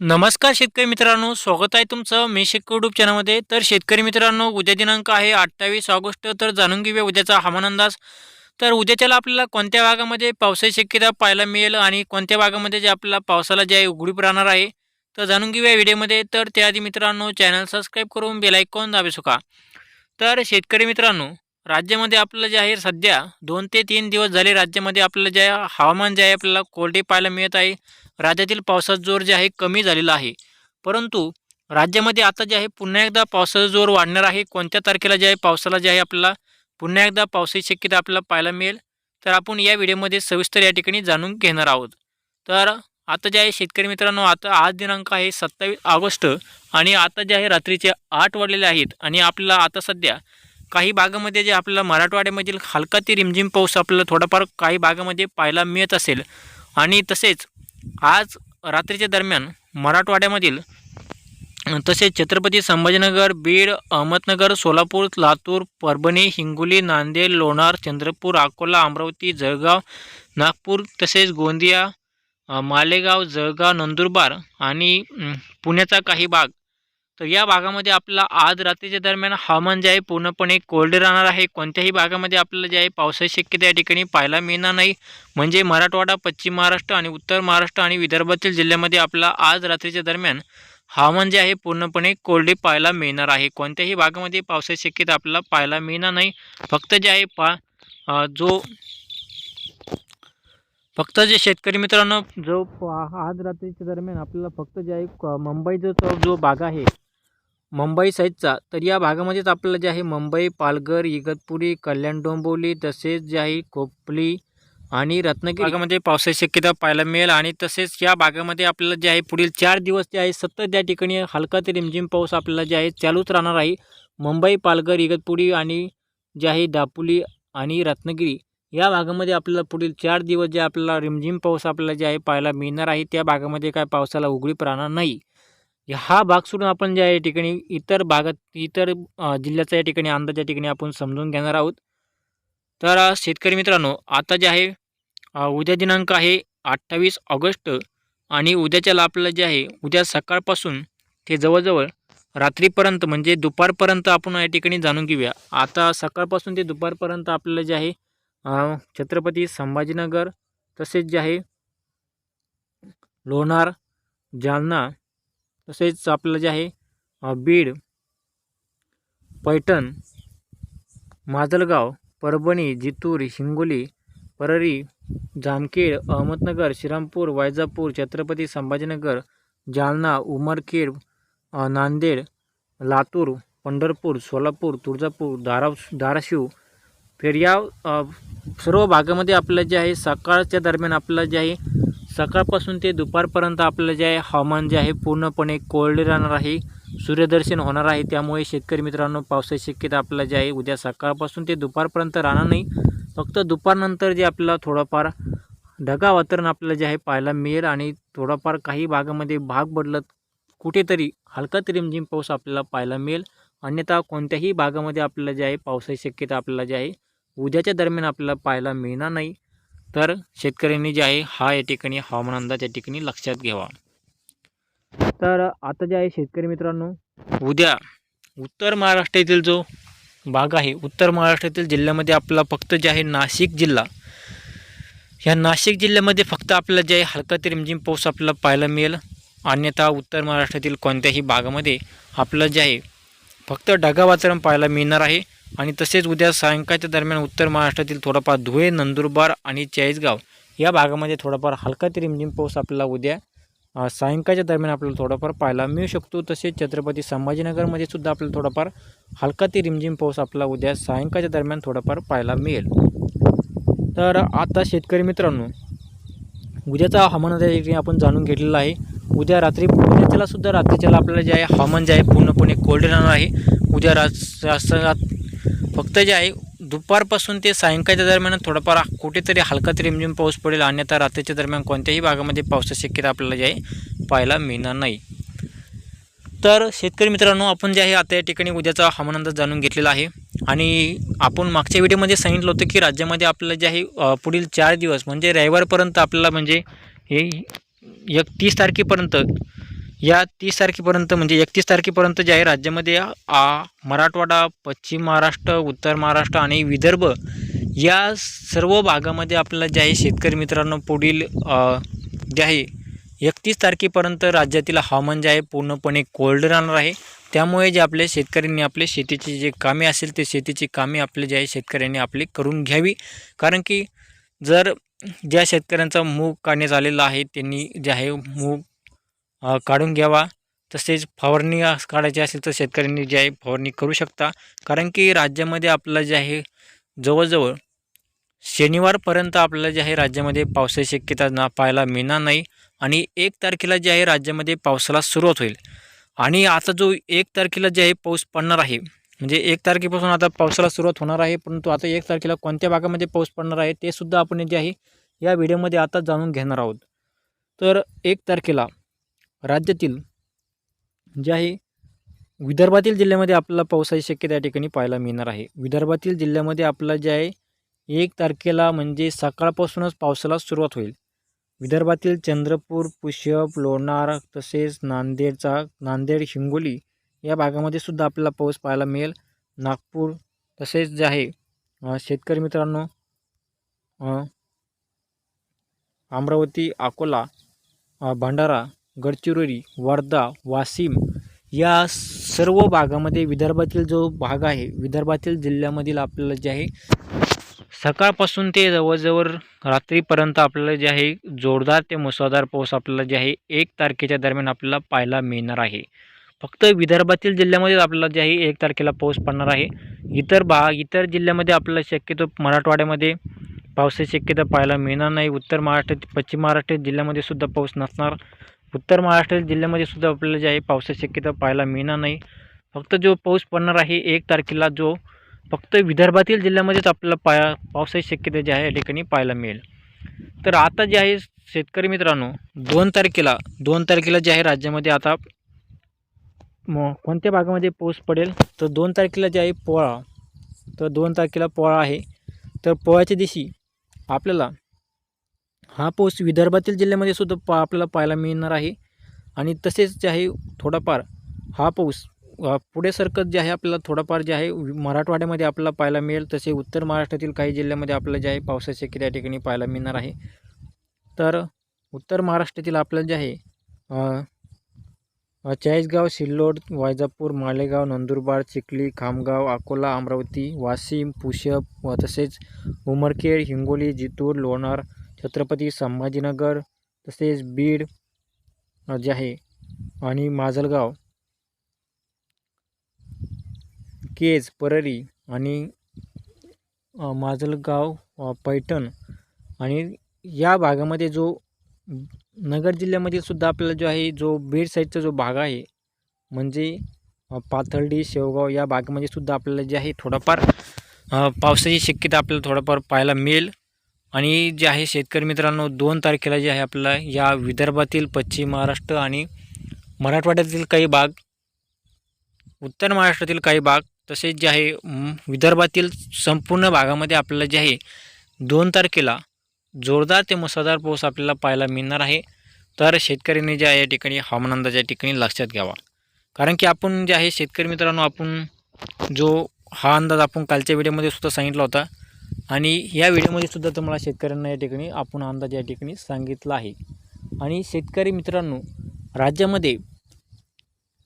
नमस्कार शेतकरी मित्रांनो स्वागत आहे तुमचं मी शेतकरी युट्यूब चॅनलमध्ये. तर शेतकरी मित्रांनो उद्या दिनांक आहे अठ्ठावीस ऑगस्ट तर जाणून घेऊया उद्याचा हवामान अंदाज. तर उद्याच्याला आपल्याला कोणत्या भागामध्ये पावसाची शक्यता पाहायला मिळेल आणि कोणत्या भागामध्ये जे आपल्याला पावसाला जे आहे उघडीप राहणार आहे तर जाणून घेऊया व्हिडिओमध्ये. तर त्याआधी मित्रांनो चॅनल सबस्क्राईब करून बेलायकॉन दाबे सुका तर शेतकरी मित्रांनो राज्यामध्ये आपलं जे आहे सध्या दोन ते तीन दिवस झाले राज्यामध्ये आपलं जे हवामान जे आहे आपल्याला कोरडे पाहायला मिळत आहे. राज्यातील पावसाचा जोर जे आहे कमी झालेला आहे. परंतु राज्यामध्ये आता जे आहे पुन्हा एकदा पावसाचा जोर वाढणार आहे. कोणत्या तारखेला जे आहे पावसाला जे आहे आपल्याला पुन्हा एकदा पावसाची शक्यता आपल्याला पाहायला मिळेल? तर आपण या व्हिडिओमध्ये सविस्तर या ठिकाणी जाणून घेणार आहोत. तर आता जे आहे शेतकरी मित्रांनो आता आज दिनांक आहे सत्तावीस ऑगस्ट आणि आता जे आहे रात्रीचे आठ वाढलेले आहेत आणि आपल्याला आता सध्या काही भागामध्ये जे आपल्याला मराठवाड्यामधील हलका ते रिमझिम पाऊस आपल्याला थोडाफार काही भागामध्ये पाहायला मिळत असेल. आणि तसेच आज रात्रीच्या दरम्यान मराठवाड्यामधील तसेच छत्रपती संभाजीनगर बीड अहमदनगर सोलापूर लातूर परभणी हिंगोली नांदेड लोणार चंद्रपूर अकोला अमरावती जळगाव नागपूर तसेच गोंदिया मालेगाव जळगाव नंदुरबार आणि पुण्याचा काही भाग तर या भागामध्ये आपल्याला आज रात्रीच्या दरम्यान हवामान जे आहे पूर्णपणे कोरडे राहणार आहे. कोणत्याही भागामध्ये आपल्याला जे आहे पावसाची शक्यता या ठिकाणी पाहायला मिळणार नाही. म्हणजे मराठवाडा पश्चिम महाराष्ट्र आणि उत्तर महाराष्ट्र आणि विदर्भातील जिल्ह्यामध्ये आपल्याला आज रात्रीच्या दरम्यान हवामान जे आहे पूर्णपणे कोरडे पाहायला मिळणार आहे. कोणत्याही भागामध्ये पावसाची शक्यता आपल्याला पाहायला मिळणार नाही. फक्त जे आहे पा जो फक्त जे शेतकरी मित्रांनो जो आज रात्रीच्या दरम्यान आपल्याला फक्त जे आहे क- मुंबईचा जो जो भाग आहे मुंबई साईडचा तर या भागामध्येच आपल्याला जे आहे मुंबई पालघर इगतपुरी कल्याण डोंबिवली तसेच जे आहे कोपली आणि रत्नागिरी. भागामध्ये पावसाची शक्यता पाहायला मिळेल आणि तसेच या भागामध्ये आपल्याला जे आहे पुढील चार दिवस जे आहे सतत त्या ठिकाणी हलका ते रिमझिम पाऊस आपल्याला जे आहे चालूच राहणार आहे. मुंबई पालघर इगतपुरी आणि जे आहे दापोली आणि रत्नागिरी. या भागामध्ये आपल्याला पुढील चार दिवस जे आपल्याला रिमझिम पाऊस आपल्याला जे आहे पाहायला मिळणार आहे. त्या भागामध्ये काय पावसाला उघडीप राहणार नाही. हा भाग सोडून आपण ज्या या ठिकाणी इतर भागात इतर जिल्ह्याच्या जिल्ह्याचा या ठिकाणी अंदाज या ठिकाणी आपण समजून घेणार आहोत. तर शेतकरी मित्रांनो आता जे आहे उद्या दिनांक आहे अठ्ठावीस ऑगस्ट आणि उद्याच्याला आपल्याला जे आहे उद्या सकाळपासून ते जवळजवळ रात्रीपर्यंत म्हणजे दुपारपर्यंत आपण या ठिकाणी जाणून घेऊया. आता सकाळपासून ते दुपारपर्यंत आपल्याला जे आहे छत्रपती संभाजीनगर तसेच जे आहे लोणार जालना तसेच आपलं जे आहे बीड पैठण माजलगाव परभणी जितूर हिंगोली परळी जामखेड अहमदनगर श्रीरामपूर वैजापूर छत्रपती संभाजीनगर जालना उमरखेड नांदेड लातूर पंढरपूर सोलापूर तुळजापूर धाराव धाराशिव फेर या सर्व भागामध्ये आपलं जे आहे सकाळच्या दरम्यान आपलं जे आहे सकाळपासून ते दुपारपर्यंत आपलं जे आहे हवामान जे आहे पूर्णपणे कोरडे राहणार आहे. सूर्यदर्शन होणार आहे. त्यामुळे शेतकरी मित्रांनो पावसाची शक्यता आपल्याला जे आहे उद्या सकाळपासून ते दुपारपर्यंत राहणार नाही. फक्त दुपारनंतर जे आपल्याला थोडंफार ढगा वातावरण आपल्याला जे आहे पाहायला मिळेल आणि थोडाफार काही भागामध्ये भाग बदलत कुठेतरी हलका तरी रिमझिम पाऊस आपल्याला पाहायला मिळेल. अन्यथा कोणत्याही भागामध्ये आपल्याला जे आहे पावसाची शक्यता आपल्याला जे आहे उद्याच्या दरम्यान आपल्याला पाहायला मिळणार नाही. तर शेतकऱ्यांनी जे आहे हा या ठिकाणी हवामान अंदाज या ठिकाणी लक्षात घ्यावा. तर आता जे आहे शेतकरी मित्रांनो उद्या उत्तर महाराष्ट्रातील जो भाग आहे उत्तर महाराष्ट्रातील जिल्ह्यामध्ये आपला फक्त जे आहे नाशिक जिल्हा ह्या नाशिक जिल्ह्यामध्ये फक्त आपल्याला जे आहे हलका ते रिमझिम पाऊस आपल्याला पाहायला मिळेल. अन्यथा उत्तर महाराष्ट्रातील कोणत्याही भागामध्ये आपलं जे आहे फक्त ढगा वातावरण पाहायला मिळणार आहे. आणि तसेच उद्या सायंकाळच्या दरम्यान उत्तर महाराष्ट्रातील थोडाफार धुळे नंदुरबार आणि चाळीसगाव या भागामध्ये थोडाफार हलका ते रिमझिम पाऊस आपल्याला उद्या सायंकाळच्या दरम्यान आपल्याला थोडाफार पाहायला मिळू शकतो. तसेच छत्रपती संभाजीनगरमध्ये सुद्धा आपल्याला थोडाफार हलका ते रिमझिम पाऊस आपल्याला उद्या सायंकाळच्या दरम्यान थोडाफार पाहायला मिळेल. तर आता शेतकरी मित्रांनो उद्याचा हवामान आपण जाणून घेतलेला आहे. उद्या रात्री उद्याच्याला सुद्धा रात्रीच्याला आपल्याला जे आहे हवामान जे आहे पूर्णपणे कोरडे राहणार आहे. उद्या रात फक्त जे आहे दुपारपासून ते सायंकाळच्या दरम्यान थोडाफार कुठेतरी हलका तरी रिमझिम पाऊस पडेल. अन्यथा रात्रीच्या दरम्यान कोणत्याही भागामध्ये पावसाची शक्यता आपल्याला जे आहे पाहायला मिळणार नाही. तर शेतकरी मित्रांनो आपण जे आहे आता या ठिकाणी उद्याचा हवामान अंदाज जाणून घेतलेला आहे. आणि आपण मागच्या व्हिडिओमध्ये सांगितलं होतं की राज्यामध्ये आपल्याला जे आहे पुढील चार दिवस म्हणजे रविवारपर्यंत आपल्याला म्हणजे हे एक तीस तारखेपर्यंत या तीस तारखेपर्यंत म्हणजे एकतीस तारखेपर्यंत जे आहे राज्यामध्ये आ मराठवाडा पश्चिम महाराष्ट्र उत्तर महाराष्ट्र आणि विदर्भ या सर्व भागामध्ये आपल्याला जे आहे शेतकरी मित्रांनो पुढील जे आहे एकतीस तारखेपर्यंत राज्यातील हवामान जे आहे पूर्णपणे कोल्ड राहणार आहे. त्यामुळे जे आपल्या शेतकऱ्यांनी आपले शेतीची जे कामे असेल ते शेतीची कामे आपले जे आहे शेतकऱ्यांनी आपली करून घ्यावी. कारण की जर ज्या शेतकऱ्यांचा मूग काढण्यात आलेला आहे त्यांनी जे आहे मूग काढून घ्यावा. तसेच फवारणी काढायची असेल तर शेतकऱ्यांनी जे आहे फवारणी करू शकता. कारण की राज्यामध्ये आपलं जे आहे जवळजवळ शनिवारपर्यंत आपल्याला जे आहे राज्यामध्ये पावसाची शक्यता ना पाहायला मिळणार नाही आणि एक तारखेला जे आहे राज्यामध्ये पावसाला सुरुवात होईल. आणि आता जो एक तारखेला जे आहे पाऊस पडणार आहे म्हणजे एक तारखेपासून आता पावसाला सुरुवात होणार आहे परंतु आता एक तारखेला कोणत्या भागामध्ये पाऊस पडणार आहे ते सुद्धा आपण जे आहे या व्हिडिओमध्ये आता जाणून घेणार आहोत. तर एक तारखेला राज्यातील जे आहे विदर्भातील जिल्ह्यामध्ये आपल्याला पावसाची शक्यता या ठिकाणी पाहायला मिळणार आहे. विदर्भातील जिल्ह्यामध्ये आपला जे आहे एक तारखेला म्हणजे सकाळपासूनच पावसाला सुरुवात होईल. विदर्भातील चंद्रपूर पुष्यप लोणार तसेच नांदेडचा नांदेड हिंगोली या भागामध्ये सुद्धा आपल्याला पाऊस पाहायला मिळेल. नागपूर तसेच जे आहे शेतकरी मित्रांनो अमरावती अकोला भंडारा गडचिरोली वर्धा वाशिम या सर्व भागामध्ये विदर्भातील जो भाग आहे विदर्भातील जिल्ह्यामधील आपल्याला जे आहे सकाळपासून ते जवळजवळ रात्रीपर्यंत आपल्याला जे आहे जोरदार ते मुसळधार पाऊस आपल्याला जे आहे एक तारखेच्या दरम्यान आपल्याला पाहायला मिळणार आहे. फक्त विदर्भातील जिल्ह्यामध्येच आपल्याला जे आहे एक तारखेला पाऊस पडणार आहे. इतर भाग इतर जिल्ह्यामध्ये आपल्याला शक्यतो मराठवाड्यामध्ये पावसाची शक्यता पाहायला मिळणार नाही. उत्तर महाराष्ट्र पश्चिम महाराष्ट्र जिल्ह्यामध्ये सुद्धा पाऊस नसणार. उत्तर महाराष्ट्र जिल्ह्यामध्ये सुद्धा आपल्याला जे आहे पावसाची शक्यता पाहायला मिळणार नाही. फक्त जो पाऊस पडणार आहे एक तारखेला जो फक्त विदर्भातील जिल्ह्यामध्येच आपल्याला पाया पावसाची शक्यता जी आहे या ठिकाणी पाहायला मिळेल. तर आता जे आहे शेतकरी मित्रांनो दोन तारखेला दोन तारखेला जे आहे राज्यामध्ये आता म कोणत्या भागामध्ये पाऊस पडेल? तर दोन तारखेला जे आहे पोळा. तर दोन तारखेला पोळा आहे. तर पोळ्याच्या दिवशी आपल्याला हा पाऊस विदर्भातील जिल्ह्यामध्ये सुद्धा पा आपल्याला पाहायला मिळणार आहे. आणि तसेच जे आहे थोडाफार हा पाऊस पुढे सरकत जे आहे आपल्याला थोडाफार जे आहे मराठवाड्यामध्ये आपल्याला पाहायला मिळेल. तसे उत्तर महाराष्ट्रातील काही जिल्ह्यामध्ये आपल्याला जे आहे पावसाची शक्यता या ठिकाणी पाहायला मिळणार आहे. तर उत्तर महाराष्ट्रातील आपल्याला जे आहे चाळीसगाव सिल्लोड वायजापूर मालेगाव नंदुरबार चिखली खामगाव अकोला अमरावती वाशिम पुशप व तसेच उमरखेड हिंगोली जितूर लोणार छत्रपती संभाजीनगर तसेच बीड जे आहे आणि माजलगाव केज परळी आणि माजलगाव पैठण आणि या भागामध्ये जो नगर जिल्ह्यामध्ये सुद्धा आपल्याला जो आहे जो बीड साईडचा जो भाग आहे म्हणजे पाथर्डी शेवगाव या भागामध्ये सुद्धा आपल्याला जे आहे थोडाफार पावसाची शक्यता आपल्याला थोडाफार पाहायला मिळेल. आणि जे आहे शेतकरी मित्रांनो दोन तारखेला जे आहे आपल्याला या विदर्भातील पश्चिम महाराष्ट्र आणि मराठवाड्यातील काही भाग उत्तर महाराष्ट्रातील काही भाग तसेच जे आहे विदर्भातील संपूर्ण भागामध्ये आपल्याला जे आहे दोन तारखेला जोरदार ते मुसळधार पाऊस आपल्याला पाहायला मिळणार आहे. तर शेतकऱ्यांनी जे आहे या ठिकाणी हवामान अंदाज या ठिकाणी लक्षात घ्यावा. कारण की आपण जे आहे शेतकरी मित्रांनो आपण जो हा अंदाज आपण कालच्या व्हिडिओमध्ये सुद्धा सांगितला होता आणि या व्हिडिओमध्ये सुद्धा तुम्हाला शेतकऱ्यांना या ठिकाणी आपण अंदाज या ठिकाणी सांगितला आहे. आणि शेतकरी मित्रांनो राज्यामध्ये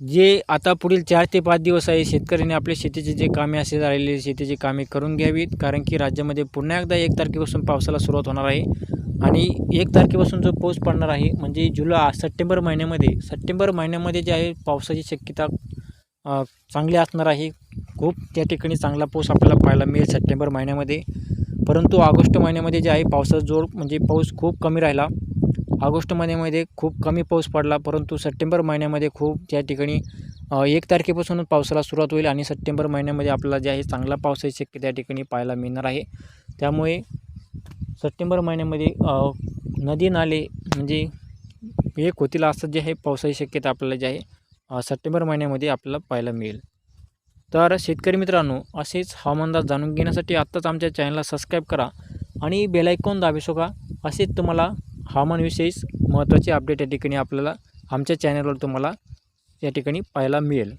जे आता पुढील चार ते पाच दिवस आहे शेतकऱ्यांनी आपले शेतीचे जे कामे असे राहिलेले शेतीची कामे करून घ्यावीत कारण की राज्यामध्ये पुन्हा एकदा एक तारखेपासून पावसाला सुरुवात होणार आहे. आणि एक तारखेपासून जो पाऊस पडणार आहे म्हणजे जुलै सप्टेंबर महिन्यामध्ये सप्टेंबर महिन्यामध्ये जे आहे पावसाची शक्यता चांगली असणार आहे. खूप त्या ठिकाणी चांगला पाऊस आपल्याला पाहायला मिळेल सप्टेंबर महिन्यामध्ये. परंतु ऑगस्ट महिन्यामध्ये जे आहे पावसाचा जोर म्हणजे पाऊस खूप कमी राहिला. ऑगस्ट महिन्यामध्ये खूप कमी पाऊस पडला परंतु सप्टेंबर महिन्यामध्ये खूप त्या ठिकाणी एक तारखेपासून पावसाला सुरुवात होईल आणि सप्टेंबर महिन्यामध्ये आपल्याला जे आहे चांगला पावसाची शक्य त्या ठिकाणी पाहायला मिळणार आहे. त्यामुळे सप्टेंबर महिन्यामध्ये नदी नाले म्हणजे एक होतील असं जे आहे पावसाची शक्यता आपल्याला जे आहे सप्टेंबर महिन्यामध्ये आपल्याला पाहायला मिळेल. तर शेतकरी मित्रांनो असेच हवामानदार जाणून घेण्यासाठी आत्ताच आमच्या चॅनलला सबस्क्राईब करा आणि बेलायकॉन दाबू शका असेच तुम्हाला हवामानविषयीच महत्त्वाचे अपडेट या ठिकाणी आपल्याला आमच्या चॅनलवर तुम्हाला या ठिकाणी पाहायला मिळेल.